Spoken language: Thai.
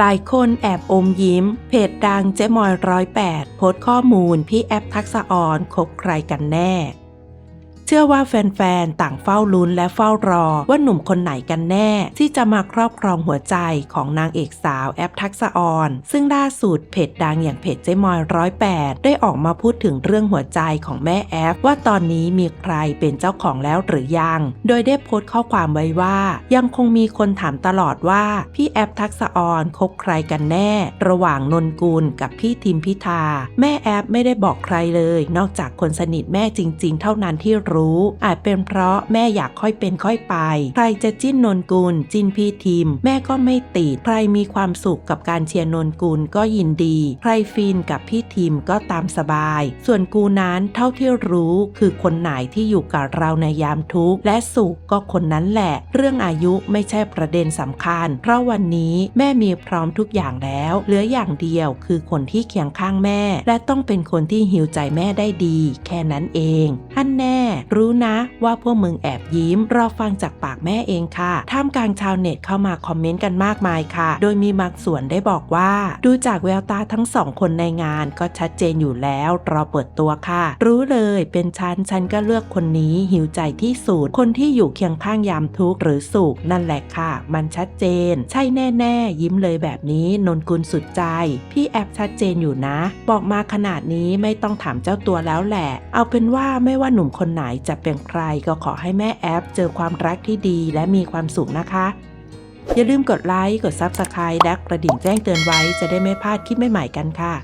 หลายคนแอบอมยิ้ม เพจดังเจ๊มอยร้อยแปดโพสข้อมูลพี่แอปทักษะออนคบใครกันแน่ เชื่อว่าแฟนๆ ต่างเฝ้าลุ้นและเฝ้ารอ ว่าหนุ่มคนไหนกันแน่ ที่จะมาครอบครองหัวใจของนางเอกสาวแอปทักษะออน ซึ่งล่าสุดเพจดังอย่างเพจเจ๊มอยร้อยแปดได้ออกมาพูดถึงเรื่องหัวใจของแม่แอปว่าตอนนี้มีใครเป็นเจ้าของแล้วหรือยัง โดยได้โพสต์ข้อความไว้ว่า ยังคงมีคนถามตลอดว่า พี่แอปทักษะออนคบใครกันแน่ ระหว่างนนกุลกับพี่ทิมพิธาแม่แอปไม่ได้บอกใครเลย นอกจากคนสนิทแม่จริง ๆ เท่านั้นที่รู้อาจเป็นเพราะแม่อยากค่อยเป็นค่อยไป ใครจะจิ้นนนกุล จิ้นพี่ทิมแม่ก็ไม่ติด ใครมีความสุขกับการเชียร์นนกุลก็ยินดี ใครฟินกับพี่ทิมก็ตามสบาย ส่วนกูนั้นเท่าที่รู้คือคนไหนที่อยู่กับเราในยามทุกข์และสุขก็คนนั้นแหละ เรื่องอายุไม่ใช่ประเด็นสำคัญ เพราะวันนี้แม่มีพร้อมทุกอย่างแล้ว เหลืออย่างเดียวคือคนที่เคียงข้างแม่ และต้องเป็นคนที่หิวใจแม่ได้ดี แค่นั้นเองท่านแน่รู้นะว่าพวกมึงแอบยิ้ม รอฟังจากปากแม่เองค่ะ ท่ามกลางชาวเน็ตเข้ามาคอมเมนต์กันมากมายค่ะ โดยมีบางส่วนได้บอกว่า ดูจากแววตาทั้งสองคนในงานก็ชัดเจนอยู่แล้วรอเปิดตัวค่ะ รู้เลยเป็นฉันฉันก็เลือกคนนี้หิวใจที่สุดคนที่อยู่เคียงข้างยามทุกข์หรือสุขนั่นแหละค่ะ มันชัดเจน ใช่แน่ๆ ยิ้มเลยแบบนี้นนกุลสุดใจ พี่แอปชัดเจนอยู่นะ บอกมาขนาดนี้ไม่ต้องถามเจ้าตัวแล้วแหละ เอาเป็นว่าไม่ว่าหนุ่มคนไหนจะเป็นใครก็ขอให้แม่แอปเจอความรักที่ดีและมีความสุขนะคะ อย่าลืมกดไลค์ กด Subscribe และกระดิ่งแจ้งเตือนไว้จะได้ไม่พลาดคลิปใหม่ๆกันค่ะ